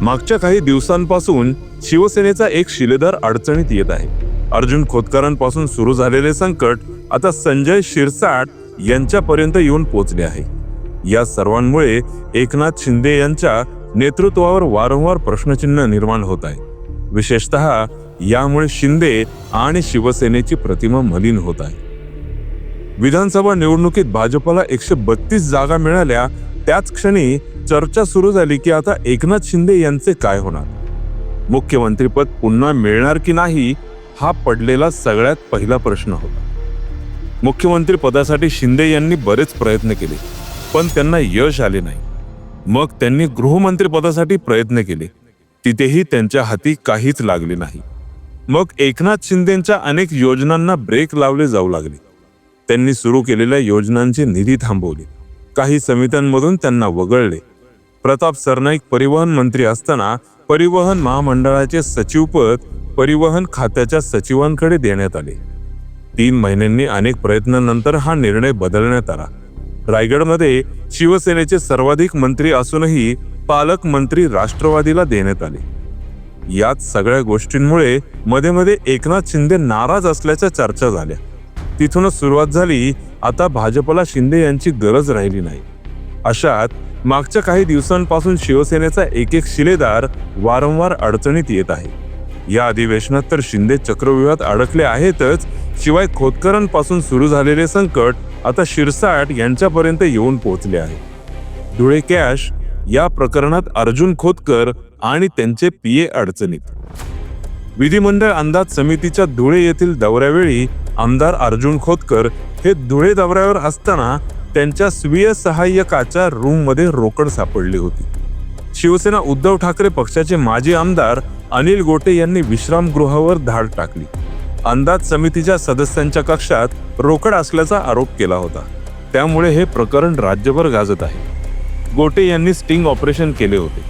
मागच्या काही दिवसांपासून शिवसेनेचा एक शिलेदार अडचणीत येत आहे. अर्जुन खोतकरांपासून सुरू झालेले संकट आता संजय शिरसाट यांच्यापर्यंत येऊन पोचले आहे. या सर्वांमुळे एकनाथ शिंदे यांच्या नेतृत्वावर वारंवार प्रश्नचिन्ह निर्माण होत आहे. विशेषतः यामुळे शिंदे आणि शिवसेनेची प्रतिमा मलिन होत आहे. विधानसभा निवडणुकीत भाजपला एकशे बत्तीस जागा मिळाल्या त्याच क्षणी चर्चा सुरू झाली की आता एकनाथ शिंदे यांचे काय होणार? मुख्यमंत्रीपद पुन्हा मिळणार की नाही हा पडलेला सगळ्यात पहिला प्रश्न होता. मुख्यमंत्री पदासाठी शिंदे यांनी बरेच प्रयत्न केले पण त्यांना यश आले नाही. मग त्यांनी गृहमंत्री पदासाठी प्रयत्न केले. तिथेही त्यांच्या हाती काहीच लागले नाही. मग एकनाथ शिंदेच्या अनेक योजनांना ब्रेक लावले जाऊ लागले. त्यांनी सुरू केलेल्या योजनांचे निधी थांबवले. काही समित्यांमधून त्यांना वगळले. प्रताप सरनाईक परिवहन मंत्री असताना परिवहन महामंडळाचे सचिवपद परिवहन खात्याच्या सचिवांकडे देण्यात आले. तीन महिन्यांनी अनेक प्रयत्नांनंतर हा निर्णय बदलण्यात आला. रायगडमध्ये शिवसेनेचे सर्वाधिक मंत्री असूनही पालकमंत्री राष्ट्रवादीला देण्यात आले. यात सगळ्या गोष्टींमुळे मध्ये मध्ये एकनाथ शिंदे नाराज असल्याच्या चर्चा झाल्या. तिथूनच सुरुवात झाली आता भाजपला शिंदे यांची गरज राहिली नाही. अशात मागच्या काही दिवसांपासून शिवसेनेचा एक एक शिलेदार वारंवार अडचणीत येत आहे. या अधिवेशनात तर शिंदे चक्रव्यूहात अडकले आहेतच शिवाय खोतकरांपासून सुरू झालेले संकट आता शिरसाट यांच्यापर्यंत येऊन पोहोचले आहे. धुळे कॅश या प्रकरणात अर्जुन खोतकर आणि त्यांचे पीए अडचणीत. विधिमंडळ अंदाज समितीच्या धुळे येथील दौऱ्यावेळी आमदार अर्जुन खोतकर हे धुळे दौऱ्यावर असताना त्यांच्या स्वीय सहाय्यकाच्या रूममध्ये रोकड सापडली होती. शिवसेना उद्धव ठाकरे पक्षाचे माजी आमदार अनिल गोटे यांनी विश्रामगृहावर धाड टाकली. अंदाज समितीच्या सदस्यांच्या कक्षात रोकड असल्याचा आरोप केला होता. त्यामुळे हे प्रकरण राज्यभर गाजत आहे. गोटे यांनी स्टिंग ऑपरेशन केले होते.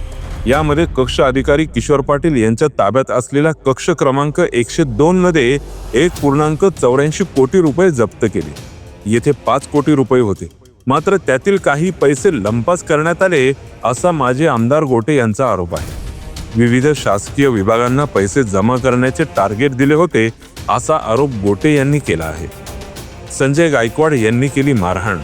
यामध्ये कक्ष अधिकारी किशोर पाटील यांच्या ताब्यात असलेला कक्ष क्रमांक एकशे दोन मध्ये एक पूर्णांक चौऱ्याऐंशी कोटी रुपये जप्त केले. येथे पाच कोटी रुपये होते. मात्र त्यातील काही पैसे लंपास करण्यात आले असा माजी आमदार गोटे यांचा आरोप आहे. विविध शासकीय विभागांना पैसे जमा करण्याचे टार्गेट दिले होते असा आरोप गोटे यांनी केला आहे. संजय गायकवाड यांनी केली मारहाण.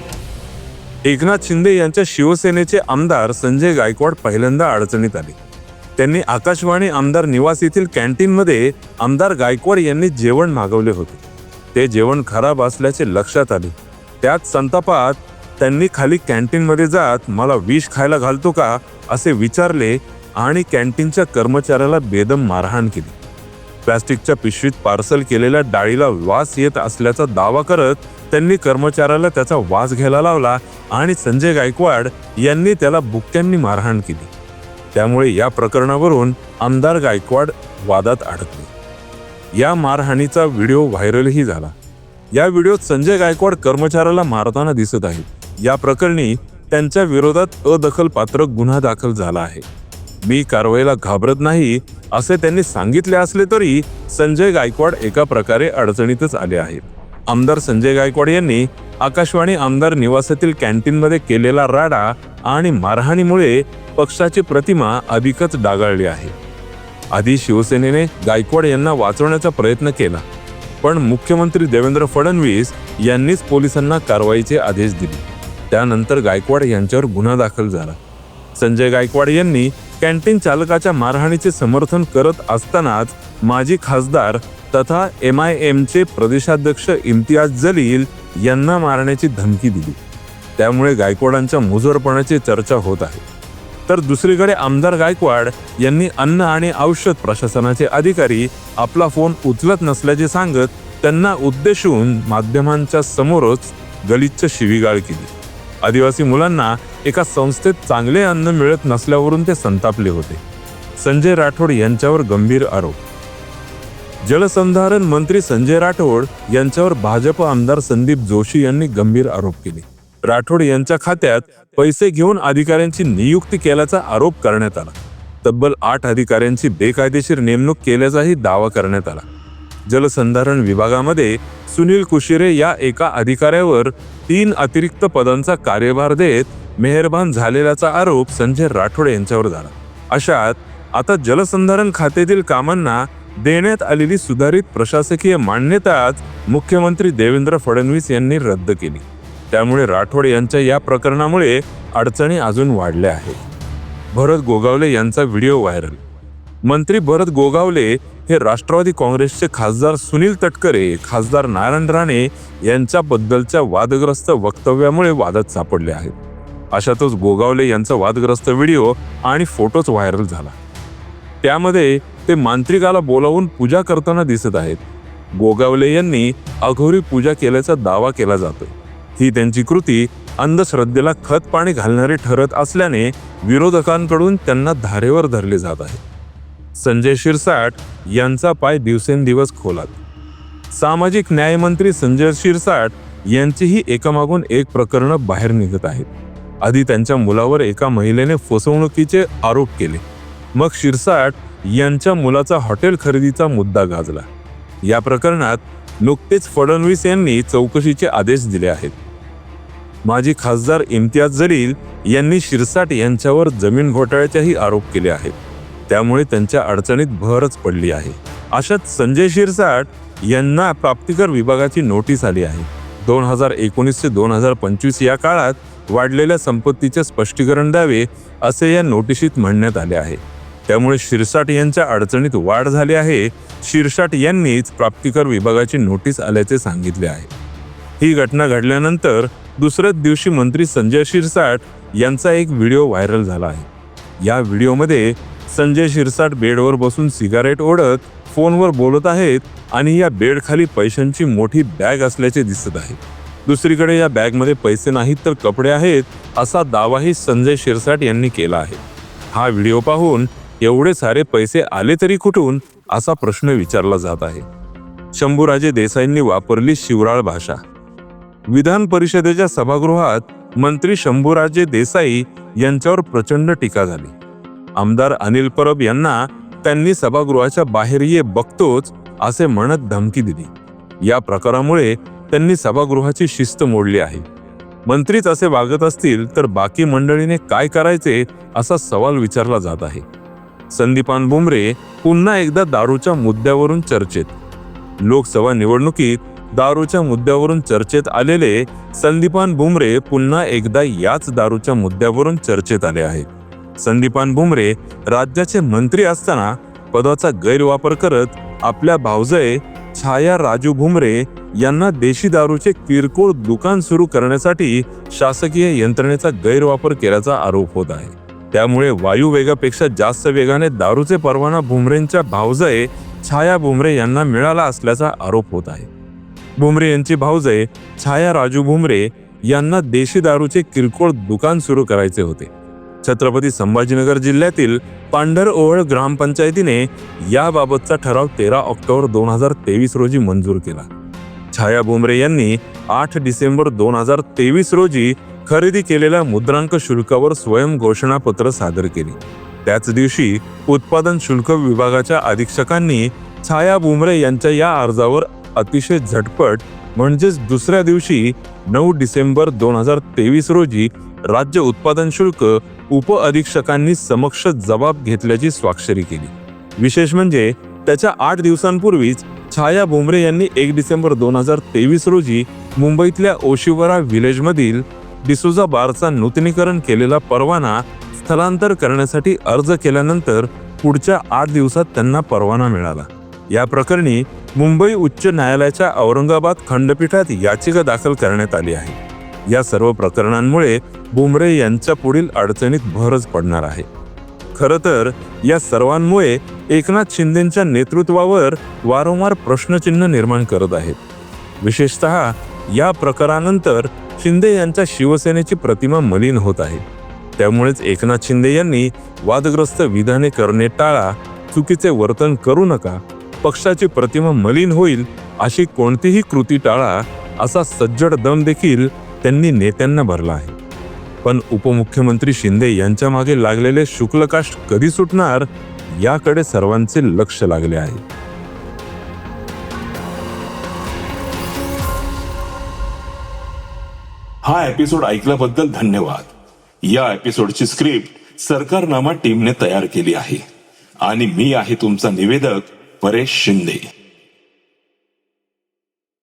एकनाथ शिंदे यांच्या शिवसेनेचे आमदार संजय गायकवाड पहिल्यांदा अडचणीत आले. त्यांनी आकाशवाणी आमदार निवास येथील कॅन्टीनमध्ये आमदार गायकवाड यांनी जेवण मागवले होते. ते जेवण खराब असल्याचे लक्षात आले. त्यात संतापात त्यांनी खाली कॅन्टीनमध्ये जात मला विष खायला घालतो का असे विचारले आणि कॅन्टीनच्या कर्मचाऱ्याला बेदम मारहाण केली. प्लॅस्टिकच्या पिशवीत पार्सल केलेल्या डाळीला वास येत असल्याचा दावा करत त्यांनी कर्मचाऱ्याला त्याचा वास घ्यायला लावला आणि संजय गायकवाड यांनी त्याला बुक्क्यांनी मारहाण केली. त्यामुळे या प्रकरणावरून आमदार गायकवाड वादात अडकले. या मारहाणीचा व्हिडिओ व्हायरलही झाला. या व्हिडिओत संजय गायकवाड कर्मचाऱ्याला मारताना दिसत आहेत. या प्रकरणी त्यांच्या विरोधात अदखलपात्र गुन्हा दाखल झाला आहे. मी कारवाईला घाबरत नाही असे त्यांनी सांगितले असले तरी संजय गायकवाड एका प्रकारे अडचणीतच आले आहेत. आमदार संजय गायकवाड यांनी आकाशवाणी आमदार निवासातील कॅन्टीनमध्ये केलेला राडा आणि मारहाणीमुळे पक्षाची प्रतिमा अधिकच डागाळली आहे. आधी शिवसेनेने गायकवाड यांना वाचवण्याचा प्रयत्न केला पण मुख्यमंत्री देवेंद्र फडणवीस यांनीच पोलिसांना कारवाईचे आदेश दिले. त्यानंतर गायकवाड यांच्यावर गुन्हा दाखल झाला. संजय गायकवाड यांनी कॅन्टीन चालकाच्या मारहाणीचे समर्थन करत असतानाच माजी खासदार तथा एम आय एमचे प्रदेशाध्यक्ष इम्तियाज जलील यांना मारण्याची धमकी दिली. त्यामुळे गायकवाडांच्या मुजोरपणाची चर्चा होत आहे. तर दुसरीकडे आमदार गायकवाड यांनी अन्न आणि औषध प्रशासनाचे अधिकारी आपला फोन उचलत नसल्याचे सांगत त्यांना उद्देशून माध्यमांच्या समोरच गलिच्छ शिवीगाळ केली. आदिवासी मुलांना एका संस्थेत चांगले अन्न मिळत नसल्यावरून ते संतापले होते. संजय राठोड यांच्यावर गंभीर आरोप. जलसंधारण मंत्री संजय राठोड यांच्यावर भाजप आमदार संदीप जोशी यांनी गंभीर आरोप केले. राठोड यांच्या खात्यात पैसे घेऊन अधिकाऱ्यांची नियुक्ती केल्याचा आरोप करण्यात आला. तब्बल आठ अधिकाऱ्यांची बेकायदेशीर नेमणूक केल्याचाही दावा करण्यात आला. जलसंधारण विभागामध्ये सुनील कुशिरे या एका अधिकाऱ्यावर तीन अतिरिक्त पदांचा कार्यभार देत मेहरबान झालेल्याचा आरोप संजय राठोड यांच्यावर झाला. अशात आता जलसंधारण खात्यातील कामांना देण्यात आलेली सुधारित प्रशासकीय मान्यताच मुख्यमंत्री देवेंद्र फडणवीस यांनी रद्द केली. त्यामुळे राठोड यांच्या या प्रकरणामुळे अडचणी अजून वाढल्या आहेत. भरत गोगावले यांचा व्हिडिओ व्हायरल. मंत्री भरत गोगावले हे राष्ट्रवादी काँग्रेसचे खासदार सुनील तटकरे खासदार नारायण राणे यांच्याबद्दलच्या वादग्रस्त वक्तव्यामुळे वादात सापडले आहेत. अशातच गोगावले यांचा वादग्रस्त व्हिडिओ आणि फोटोच व्हायरल झाला. त्यामध्ये ते मांत्रिकाला बोलावून पूजा करताना दिसत आहेत. गोगावले यांनी अघोरी पूजा केल्याचा दावा केला जातो. ही त्यांची कृती अंधश्रद्धेला खत पाणी घालणारी ठरत असल्याने विरोधकांकडून त्यांना धारेवर धरले जात आहे. संजय शिरसाट यांचा पाय दिवसेंदिवस खोलात. सामाजिक न्यायमंत्री संजय शिरसाट यांचीही एकामागून एक प्रकरणं बाहेर निघत आहेत. आधी त्यांच्या मुलावर एका महिलेने फसवणुकीचे आरोप केले. मग शिरसाट यांच्या मुलाचा हॉटेल खरेदीचा मुद्दा गाजला. या प्रकरणात नुकतेच फडणवीस यांनी चौकशीचे आदेश दिले आहेत. माजी खासदार इम्तियाज जलील यांनी शिरसाट यांच्यावर जमीन घोटाळ्याचेही आरोप केले आहेत. त्यामुळे त्यांच्या अडचणीत भरच पडली आहे. अशात संजय शिरसाट यांना प्राप्तिकर विभागाची नोटीस आली आहे. दोन हजार एकोणीस ते दोन हजार पंचवीस या काळात वाढलेल्या संपत्तीचे स्पष्टीकरण द्यावे असे या नोटिशीत म्हणण्यात आले आहे. त्यामुळे शिरसाट यांच्या अडचणीत वाढ झाली आहे. शिरसाट यांनीच प्राप्तिकर विभागाची नोटीस आल्याचे सांगितले आहे. ही घटना घडल्यानंतर दुसऱ्याच दिवशी मंत्री संजय शिरसाट यांचा एक व्हिडिओ व्हायरल झाला आहे. या व्हिडिओमध्ये संजय शिरसाट बेडवर बसून सिगारेट ओढत फोनवर बोलत आहेत आणि या बेडखाली पैशांची मोठी बॅग असल्याचे दिसत आहे. दुसरीकडे या बॅगमध्ये पैसे नाहीत तर कपडे आहेत असा दावाही संजय शिरसाट यांनी केला आहे. हा व्हिडिओ पाहून एवढे सारे पैसे आले तरी कुठून असा प्रश्न विचारला जात आहे. शंभूराजे देसाईंनी वापरली शिवराळ भाषा. विधान परिषदेच्या सभागृहात मंत्री शंभूराजे देसाई यांच्यावर प्रचंड टीका झाली. आमदार अनिल परब यांना त्यांनी सभागृहाच्या बाहेर ये बघतोच असे म्हणत धमकी दिली. या प्रकारामुळे त्यांनी सभागृहाची शिस्त मोडली आहे. मंत्रीच असे वागत असतील तर बाकी मंडळीने काय करायचे असा सवाल विचारला जात आहे. संदीपान बुमरे पुन्हा एकदा दारूच्या मुद्द्यावरून चर्चेत. लोकसभा निवडणुकीत दारूच्या मुद्द्यावरून चर्चेत आलेले संदीपान बुमरे पुन्हा एकदा याच दारूच्या मुद्द्यावरून चर्चेत आले आहेत. संदीपान बुमरे राज्याचे मंत्री असताना पदाचा गैरवापर करत आपल्या भावजय छाया राजू भुमरे यांना देशी दारूचे किरकोळ दुकान सुरू करण्यासाठी शासकीय यंत्रणेचा गैरवापर केल्याचा आरोप होत आहे. त्यामुळे वायू वेगापेक्षा जास्त वेगाने दारूचे परवाना भुमरेंच्या भावजय छाया भुमरे यांना मिळाला असल्याचा आरोप होत आहे. भुमरे यांची भावजय छाया राजू भुमरे यांना देशी दारूचे किरकोळ दुकान सुरू करायचे होते. छत्रपती संभाजीनगर जिल्ह्यातील पांढरओहळ ग्रामपंचायतीने याबाबतचा ठराव तेरा ऑक्टोबर दोन हजार तेवीस रोजी मंजूर केला. छाया बोमरे यांनी आठ डिसेंबर दोन हजार तेवीस रोजी खरेदी केलेल्या मुद्रांक शुल्कावर स्वयं घोषणापत्र सादर केले. त्याच दिवशी उत्पादन शुल्क विभागाच्या अधीक्षकांनी छाया बुमरे यांच्या या अर्जावर अतिशय झटपट म्हणजेच दुसऱ्या दिवशी नऊ डिसेंबर दोन हजार तेवीस रोजी राज्य उत्पादन शुल्क उप अधीक्षकांनी समक्ष जबाब घेतल्याची स्वाक्षरी केली. विशेष म्हणजे त्याच्या आठ दिवसांपूर्वीच छाया भुमरे यांनी एक डिसेंबर दोन हजार तेवीस रोजी मुंबईतल्या ओशिवरा व्हिलेजमधील डिसोजा बारचा नूतनीकरण केलेला परवाना स्थलांतर करण्यासाठी अर्ज केल्यानंतर पुढच्या आठ दिवसात त्यांना परवाना मिळाला. या प्रकरणी मुंबई उच्च न्यायालयाच्या औरंगाबाद खंडपीठात याचिका दाखल करण्यात आली आहे. या सर्व प्रकरणांमुळे बुमरे यांच्या पुढील अडचणीत भरच पडणार आहे. खरं तर या सर्वांमुळे एकनाथ शिंदेच्या नेतृत्वावर वारंवार प्रश्नचिन्ह निर्माण करत आहेत. विशेषतः या प्रकारानंतर शिंदे यांच्या शिवसेनेची प्रतिमा मलिन होत आहे. त्यामुळेच एकनाथ शिंदे यांनी वादग्रस्त विधाने करणे टाळा चुकीचे वर्तन करू नका पक्षाची प्रतिमा मलिन होईल अशी कोणतीही कृती टाळा असा सज्जड दम देखील त्यांनी नेत्यांना भरला आहे. पण उपमुख्यमंत्री शिंदे यांच्या मागे लागलेले शुक्लकाष्ट कधी सुटणार याकडे सर्वांचे लक्ष लागले आहे. हा एपिसोड ऐकल्याबद्दल धन्यवाद. या एपिसोडची स्क्रिप्ट सरकारनामा टीमने तयार केली आहे. आणि मी आहे तुमचा निवेदक परेश शिंदे.